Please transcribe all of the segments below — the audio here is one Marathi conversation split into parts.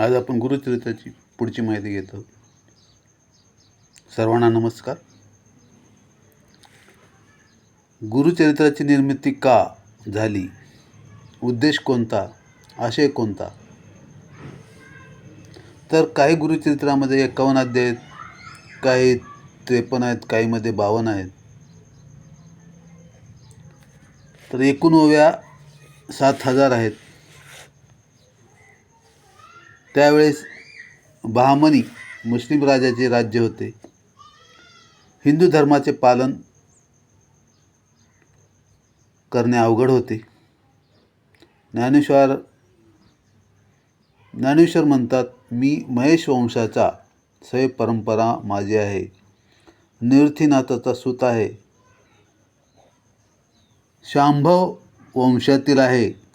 आज आपण गुरुचरित्राची पुढची माहिती घेतो. सर्वांना नमस्कार. गुरुचरित्राची निर्मिती का झाली? उद्देश कोणता? आशय कोणता? तर काही गुरुचरित्रामध्ये एकावन्न अध्याय आहेत काही त्रेपन्न आहेत काहीमध्ये बावन्न आहेत. तर एकूण ओव्या सात हजार आहेत. त्यावेळेस बहामनी मुस्लिम राजाचे राज्य होते. हिंदू धर्माचे पालन करणे अवघड होते. ज्ञानेश्वर ज्ञानेश्वर म्हणतात मी महेश वंशाचा सय परंपरा माझी आहे. निवृत्तीनाथाचा सूत आहे. शांभव वंशातील आहे.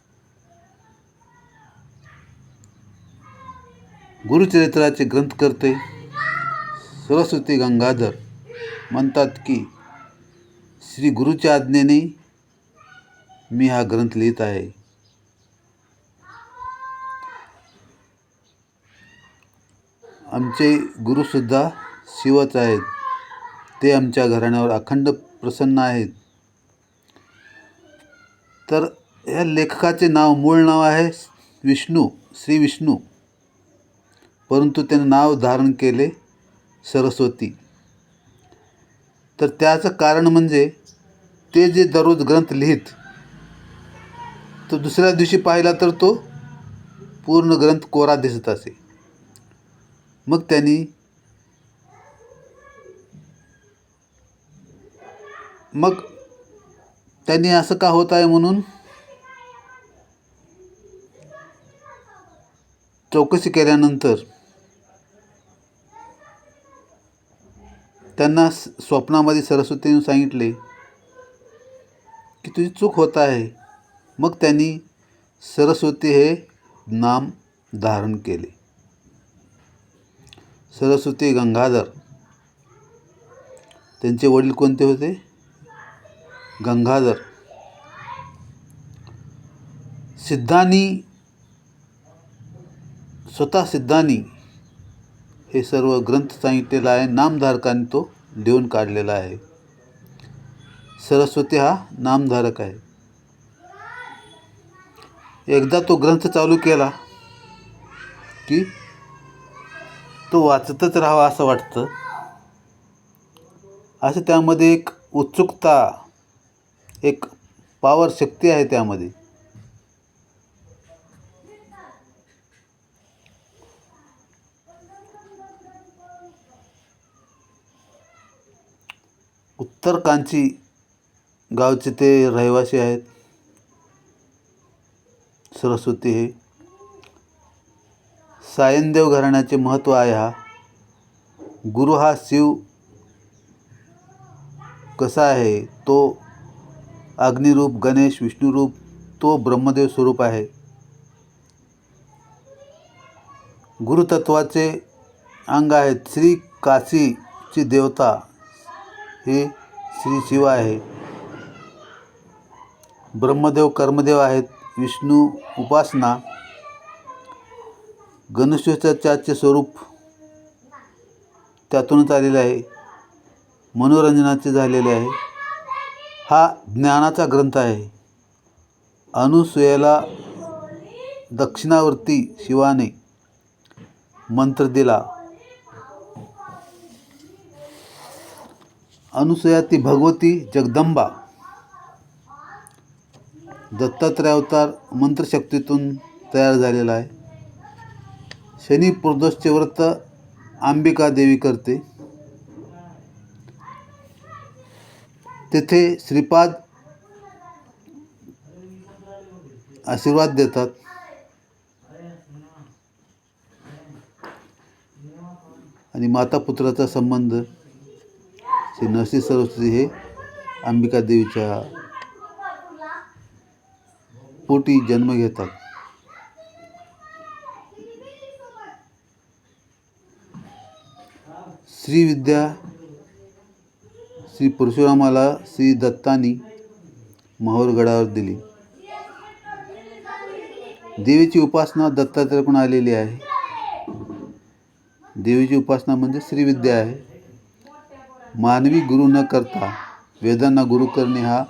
गुरुचरित्राचे ग्रंथकर्ते सरस्वती गंगाधर म्हणतात की श्री गुरुच्या आज्ञेने मी हा ग्रंथ लिहित आहे. आमचे गुरुसुद्धा शिवच आहेत. ते आमच्या घराण्यावर अखंड प्रसन्न आहेत. तर या लेखकाचे नाव मूळ नाव आहे विष्णू श्री विष्णू. परंतु त्याने नाव धारण केले सरस्वती. तर त्याचं कारण म्हणजे ते जे दररोज ग्रंथ लिहित तो दुसऱ्या दिवशी पाहिला तर तो पूर्ण ग्रंथ कोरा दिसत असे. मग त्यांनी मग त्यांनी असं का होत आहे म्हणून चौकशी केल्यानंतर त्यांना स्वप्नामध्ये सरस्वतीने सांगितले की तुझी चूक होत आहे. मग त्यांनी सरस्वती हे नाम धारण केले. सरस्वती गंगाधर. त्यांचे वडील कोणते होते? गंगाधर. सिद्धांनी स्वतः सिद्धांनी हे सर्व ग्रंथ सांगितलेला आहे. नामधारकाने तो लिहून काढलेला आहे. सरस्वती हा नामधारक आहे. एकदा तो ग्रंथ चालू केला की तो वाचतच राहावा असं वाटतं. असं त्यामध्ये एक उत्सुकता एक पावर शक्ती आहे त्यामध्ये. उत्तर कांची गावचे ते रहिवासी आहेत. सरस्वती हे. सायनदेव घराण्याचे महत्त्व आहे हा. गुरु हा शिव कसा आहे? तो अग्निरूप गणेश विष्णुरूप तो ब्रह्मदेव स्वरूप आहे. गुरुतत्वाचे अंग आहेत. श्री काशीची देवता हे श्री शिव आहे. ब्रह्मदेव कर्मदेव आहेत. विष्णू उपासना गणेशोत्सवाचे स्वरूप त्यातूनच आलेले आहे. मनोरंजनाचे झालेले आहे. हा ज्ञानाचा ग्रंथ आहे. अनुसूयाला दक्षिणावर्ती शिवाने मंत्र दिला. अनुसूया ती भगवती जगदंबा। दत्तात्रय अवतार मंत्रशक्तीतून तयार झालेला आहे. शनी प्रदोषचे व्रत अंबिका देवी करते. तेथे श्रीपाद आशीर्वाद देतात. आणि माता पुत्राचा संबंध श्री नरसी सरस्वती हे अंबिका देवीच्या पोटी जन्म घेतात. श्री विद्या श्री परशुरामाला श्री दत्तानी महोरगडावर दिली. देवीची उपासना दत्तात्रयाकडून आलेली आहे. देवीची उपासना म्हणजे श्रीविद्या आहे. मानवी गुरु न करता वेदांना गुरु करणे हा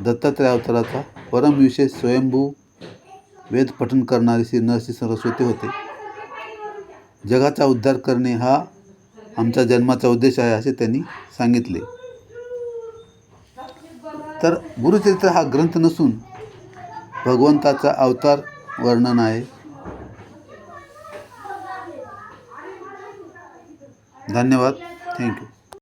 दत्तात्रय अवताराचा परमविशेष स्वयंभू वेद पठण करणारे श्री नरसिंह सरस्वती होते. जगाचा उद्धार करणे हा आमचा जन्माचा उद्देश आहे असे त्यांनी सांगितले. तर गुरुचरित्र हा ग्रंथ नसून भगवंताचा अवतार वर्णन आहे. धन्यवाद. थँक्यू